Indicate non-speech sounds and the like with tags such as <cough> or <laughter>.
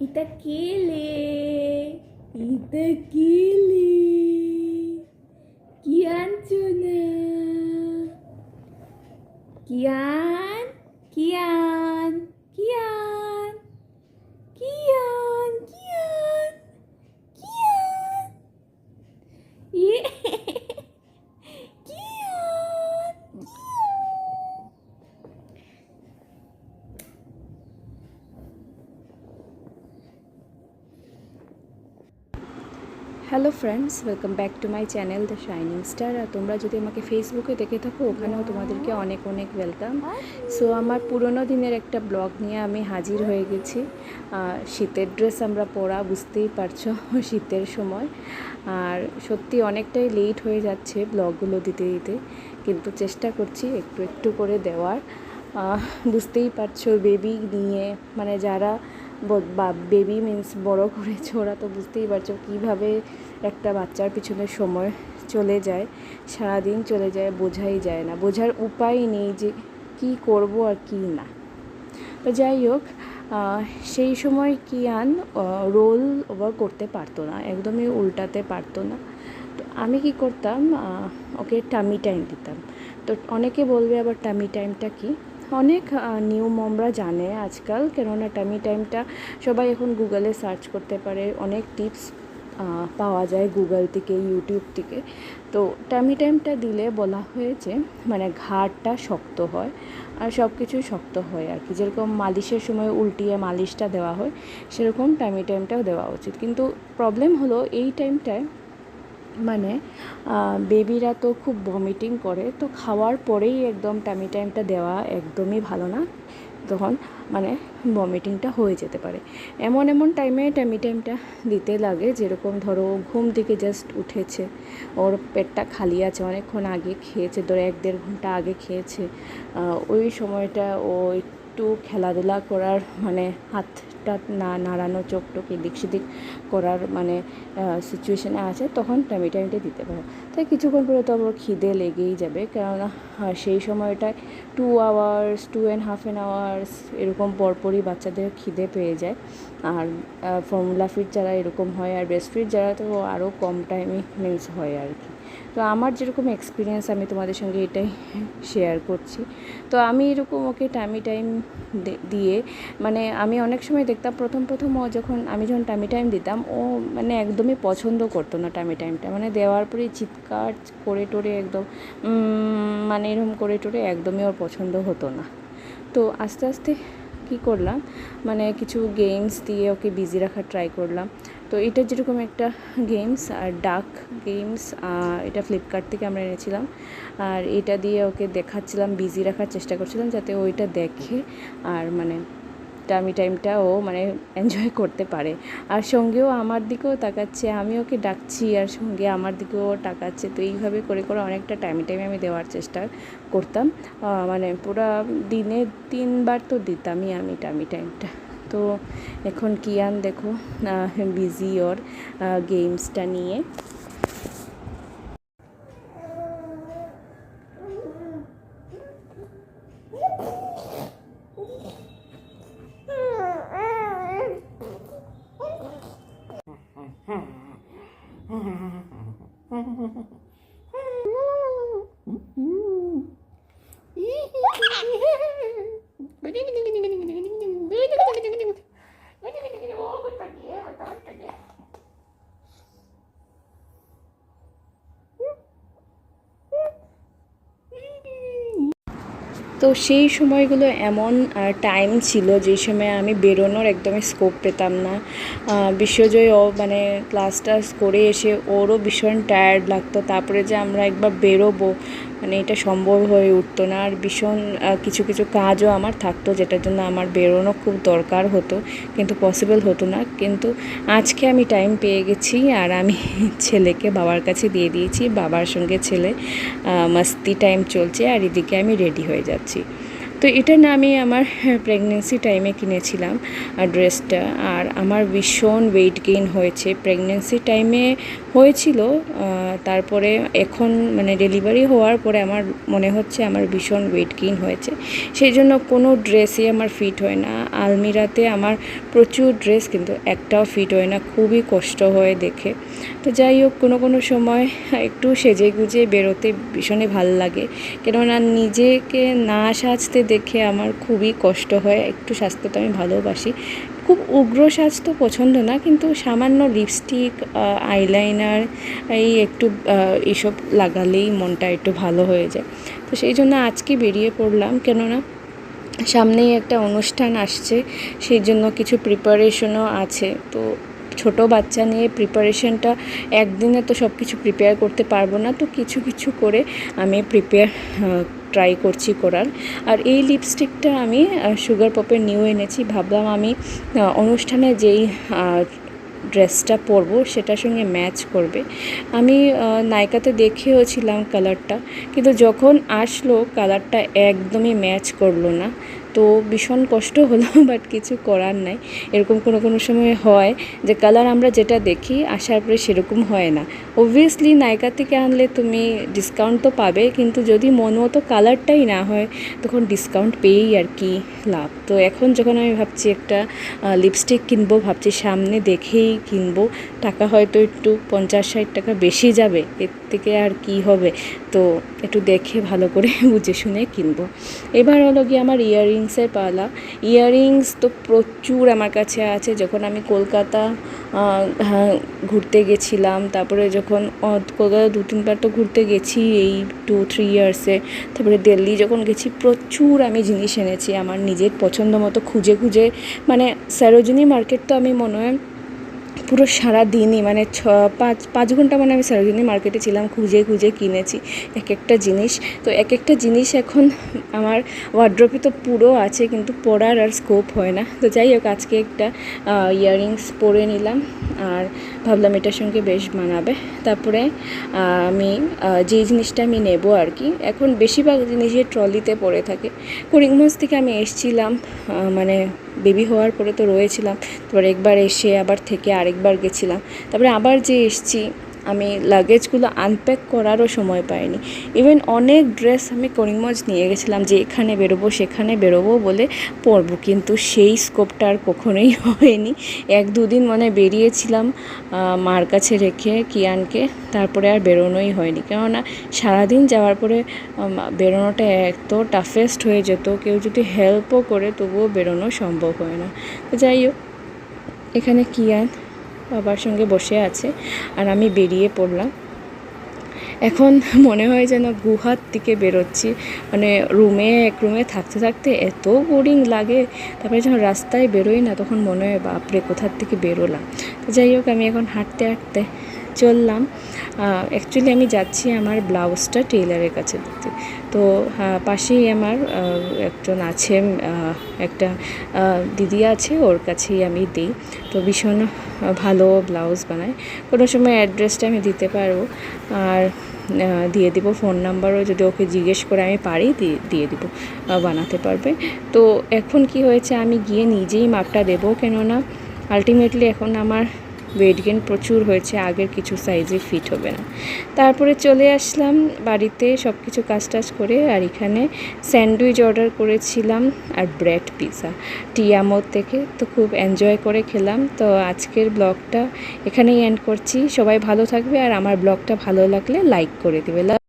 এটা কেলে এটা কেলে কি আনছো না কিয়ান কিয়ান কিয়ান কিয়ান কিয়ান কিয়ান ইয়ে Kiyan hello friends, welcome back to my channel the shining star. আর তোমরা যদি আমাকে ফেসবুকে দেখে থাকো, ওখানেও তোমাদেরকে অনেক অনেক ওয়েলকাম। সো আমার পুরোনো দিনের একটা ব্লগ নিয়ে আমি হাজির হয়ে গেছি। শীতের ড্রেস আমরা পরা, বুঝতেই পারছ, <laughs> শীতের সময়। আর সত্যি অনেকটাই লেট হয়ে যাচ্ছে ব্লগগুলো দিতে দিতে, কিন্তু চেষ্টা করছি একটু একটু করে দেওয়ার। বুঝতেই পারছ বেবি নিয়ে মানে যারা বেবি মিন্স বড় করেছে ওরা তো বুঝতেই পারছ কীভাবে একটা বাচ্চার পিছনে সময় চলে যায়, সারাদিন চলে যায়, বোঝাই যায় না। বোঝার উপায় নেই যে কি করব আর কি না। তো যাই হোক সেই সময় কি কিয়ান রোল ওভার করতে পারতো না, একদমই উল্টাতে পারতো না। তো আমি কি করতাম ওকে টামি টাইম দিতাম। তো অনেকে বলবে আবার টামি টাইমটা কি? অনেক নিউ মমরা জানে আজকাল, কেননা টামি টাইমটা সবাই এখন গুগলে সার্চ করতে পারে। অনেক টিপস পাওয়া যায় গুগল থেকে ইউটিউব থেকে। তো টামি টাইমটা দিলে বলা হয়েছে মানে ঘাড়টা শক্ত হয় আর সব কিছুই শক্ত হয় আর কি। যেরকম মালিশের সময় উল্টিয়ে মালিশটা দেওয়া হয়, সেরকম টামি টাইমটাও দেওয়া উচিত। কিন্তু প্রবলেম হলো এই টাইমটায় মানে বেবিরা তো খুব ভমিটিং করে, তো খাওয়ার পরেই একদম টামি টাইমটা দেওয়া একদমই ভালো না। তখন মানে ভমিটিংটা হয়ে যেতে পারে। এমন এমন টাইমে টামি টাইমটা দিতে লাগে, যেরকম ধরো ঘুম থেকে জাস্ট উঠেছে, ওর পেটটা খালি আছে, অনেকক্ষণ আগে খেয়েছে, ধরো এক দেড় ঘণ্টা আগে খেয়েছে ওই সময়টা ও একটু খেলাধুলা করার মানে হাতটা না নাড়ানো, চোখ টোক এদিক সেদিক করার মানে সিচুয়েশানে আছে, তখন টাইমি টাইমটা দিতে পারো। তাই কিছুক্ষণ পরে তো আবার খিদে লেগেই যাবে, কেননা সেই সময়টায় two hours two and half an hours এরকম পরপরই বাচ্চাদের খিদে পেয়ে যায়। আর ফর্মুলা ফিট যারা এরকম হয়, আর ব্রেস্ট ফিট যারা, তো আরও কম টাইমে মিন্স হয় আর কি। তো আমার যেরকম এক্সপিরিয়েন্স আমি তোমাদের সঙ্গে এটাই শেয়ার করছি। তো আমি এরকম ওকে টাইমি টাইম দিয়ে মানে আমি অনেক সময় দেখতাম প্রথম প্রথম ও যখন আমি যখন টাইমি টাইম দিতাম, ও মানে একদমই পছন্দ করতো না টাইমি টাইমটা মানে দেওয়ার পরে চিৎকার করে টোরে একদম মানে এরকম করে টোরে একদমই ওর পছন্দ হতো না। তো আস্তে আস্তে কী করলাম মানে কিছু গেমস দিয়ে ওকে বিজি রাখার ট্রাই করলাম। তো এটা যেরকম একটা গেমস আর ডাক গেমস এটা ফ্লিপকার্ট থেকে আমরা এনেছিলাম। আর এটা দিয়ে ওকে দেখাচ্ছিলাম বিজি রাখার চেষ্টা করছিলাম যাতে ওইটা দেখে, আর মানে টামি টাইমটা ও মানে এনজয় করতে পারে। আর সঙ্গেও আমার দিকেও তাকাচ্ছে, আমি ওকে ডাকছি, আর সঙ্গে আমার দিকেও তাকাচ্ছে। তো এইভাবে করে করে অনেকটা টাইমে টাইমে আমি দেওয়ার চেষ্টা করতাম। মানে পুরো দিনে তিনবার তো দিতামই আমি টামি টাইমটা তো এখন কিয়ান দেখো বিজি ওর গেমসটা নিয়ে। <laughs> তো সেই সময়গুলো এমন টাইম ছিল যে সময় আমি বেরোনোর একদমই স্কোপ পেতাম না। বিশ্বজয় ও মানে ক্লাস টাস করে এসে ওরও ভীষণ টায়ার্ড লাগতো। তারপরে যে আমরা একবার বেরোবো মানে এটা সম্ভব হয়ে উঠতো না। আর ভীষণ কিছু কিছু কাজও আমার থাকতো, যেটার জন্য আমার বেরোনো খুব দরকার হতো, কিন্তু পসিবল হতো না। কিন্তু আজকে আমি টাইম পেয়ে গেছি, আর আমি <laughs> ছেলেকে বাবার কাছে দিয়ে দিয়েছি। বাবার সঙ্গে ছেলে মস্তি টাইম চলছে, আর এদিকে আমি রেডি হয়ে যাচ্ছি। তো এটা না আমি আমার প্রেগনেন্সি টাইমে কিনেছিলাম ড্রেসটা আর আমার ভীষণ ওয়েট গেইন হয়েছে। প্রেগনেন্সি টাইমে হয়েছিল তারপরে এখন মানে ডেলিভারি হওয়ার পরে আমার মনে হচ্ছে আমার ভীষণ ওয়েট গেইন হয়েছে। সেই জন্য কোনো ড্রেসই আমার ফিট হয় না। আলমিরাতে আমার প্রচুর ড্রেস কিন্তু একটাও ফিট হয় না, খুবই কষ্ট হয় দেখে। তো যাই হোক, কোনো কোনো সময় একটু সেজে গুজে বেরোতে ভীষণই ভালো লাগে। কেননা নিজেকে না সাজতে দেখে আমার খুবই কষ্ট হয়, একটু সাজতে তো আমি ভালোবাসি। খুব উগ্র সাজ তো পছন্দ না, কিন্তু সামান্য লিপস্টিক আইলাইনার এই একটু এসব লাগালেই মনটা একটু ভালো হয়ে যায়। তো সেই জন্য আজকে বেরিয়ে পড়লাম, কেননা সামনেই একটা অনুষ্ঠান আসছে, সেই জন্য কিছু প্রিপারেশনও আছে। তো ছোট বাচ্চা নিয়ে প্রিপারেশনটা একদিনে তো সব কিছু প্রিপেয়ার করতে পারব না, তো কিছু কিছু করে আমি প্রিপেয়ার ট্রাই করছি করার। আর এই লিপস্টিকটা আমি সুগার পপের নিউ এনেছি। ভাবলাম আমি অনুষ্ঠানে যেই ড্রেসটা পরবো, সেটার সঙ্গে ম্যাচ করবে। আমি নায়িকাতে দেখেও ছিলাম কালারটা কিন্তু যখন আসলো কালারটা একদমই ম্যাচ করল না। তো ভীষণ কষ্ট হলো <laughs> বাট কিছু করার নাই। এরকম কোনো কোনো সময় হয় যে কালার আমরা যেটা দেখি, আসার পরে সেরকম হয় না। অবভিয়াসলি নায়িকা থেকে আনলে তুমি ডিসকাউন্ট তো পাবে, কিন্তু যদি মন মতো কালারটাই না হয়, তখন ডিসকাউন্ট পেয়েই আর কি লাভ। তো এখন যখন আমি ভাবছি একটা লিপস্টিক কিনবো, ভাবছি সামনে দেখেই কিনবো, টাকা হয়তো একটু পঞ্চাশ ষাট টাকা বেশি যাবে, এর থেকে আর কি হবে? তো একটু দেখে ভালো করে <laughs> বুঝে শুনে কিনবো। এবার হলো গিয়ে আমার ইয়াররিংসের পালা। ইয়াররিংস তো প্রচুর আমার কাছে আছে। যখন আমি কলকাতা ঘুরতে গেছিলাম, তারপরে যখন কলকাতা দু তিনবার তো ঘুরতে গেছি, এই টু থ্রি ইয়ার্সে তারপরে দিল্লি যখন গেছি, প্রচুর আমি জিনিস এনেছি। আমার নিজের পছন্দ মতো খুঁজে খুঁজে। মানে সরোজিনী মার্কেট তো আমি মনে হয় পুরো সারা দিনই মানে ছ, পাঁচ পাঁচ ঘণ্টা মানে আমি সরোজিনী মার্কেটে ছিলাম, খুঁজে খুঁজে কিনেছি এক একটা জিনিস। তো এক একটা জিনিস এখন আমার ওয়ার্ড্রপে তো পুরো আছে, কিন্তু পরার আর স্কোপ হয় না। তো যাই হোক, আজকে একটা ইয়াররিংস পরে নিলাম আর ভাবলাম এটার সঙ্গে বেশ মানাবে। তারপরে আমি যে জিনিসটা আমি নেব আর কি, এখন বেশিরভাগ জিনিসই ট্রলিতে পড়ে থাকে। করিমগঞ্জ থেকে আমি এসছিলাম মানে বেবি হওয়ার পরে তো রয়েছিলাম, তারপর একবার এসে আবার থেকে আরেকবার গেছিলাম। তারপরে আবার যে এসছি আমি লাগেজগুলো আনপ্যাক করারও সময় পাইনি। ইভেন অনেক ড্রেস আমি করিমগঞ্জ নিয়ে গেছিলাম যে এখানে বেরোবো, সেখানে বেরোবো বলে পরবো। কিন্তু সেই স্কোপটা আর কখনোই <laughs> হয়নি। এক দুদিন মানে বেরিয়েছিলাম মার কাছে রেখে কিয়ানকে। তারপরে আর বেরোনোই হয়নি। কেননা সারাদিন যাওয়ার পরে বেরোনোটা এত টাফেস্ট হয়ে যেত, কেউ যদি হেল্পও করে তবুও বেরোনো সম্ভব হয় না। যাই হোক, এখানে কিয়ান বাবার সঙ্গে বসে আছে আর আমি বেরিয়ে পড়লাম। এখন মনে হয় যেন গুহার দিকে বেরোচ্ছি। মানে রুমে, এক রুমে থাকতে থাকতে এত বোরিং লাগে। তারপরে যখন রাস্তায় বেরোই না, তখন মনে হয়, বাপরে, কোথার থেকে বেরোলাম? তো যাই হোক, আমি এখন হাঁটতে হাঁটতে চললাম। অ্যাকচুয়ালি আমি যাচ্ছি আমার ব্লাউজটা টেলারের কাছে দিতে তো পাশেই আমার একজন আছে একটা দিদি আছে, ওর কাছেই আমি দিই। তো ভীষণ ভালো ব্লাউজ বানায়। কোনো সময় অ্যাড্রেসটা আমি দিতে পারব। আর দিয়ে দিব ফোন নাম্বারও যদি ওকে জিজ্ঞেস করে আমি পারি দিয়ে দিব বানাতে পারবে। তো এখন কি হয়েছে, আমি গিয়ে নিজেই মাপটা দেবো। কেননা আলটিমেটলি এখন আমার ওয়েট গেন প্রচুর হয়েছে, আগের কিছু সাইজে ফিট হবে না। তারপরে চলে আসলাম বাড়িতে সব কিছু কাজ টাজ করে, আর এখানে স্যান্ডউইচ অর্ডার করেছিলাম আর ব্রেড পিৎজা টিয়ামোর থেকে তো খুব এনজয় করে খেলাম। তো আজকের ব্লগটা এখানেই এন্ড করছি। সবাই ভালো থাকবে আর আমার ব্লগটা ভালো লাগলে লাইক করে দেবে।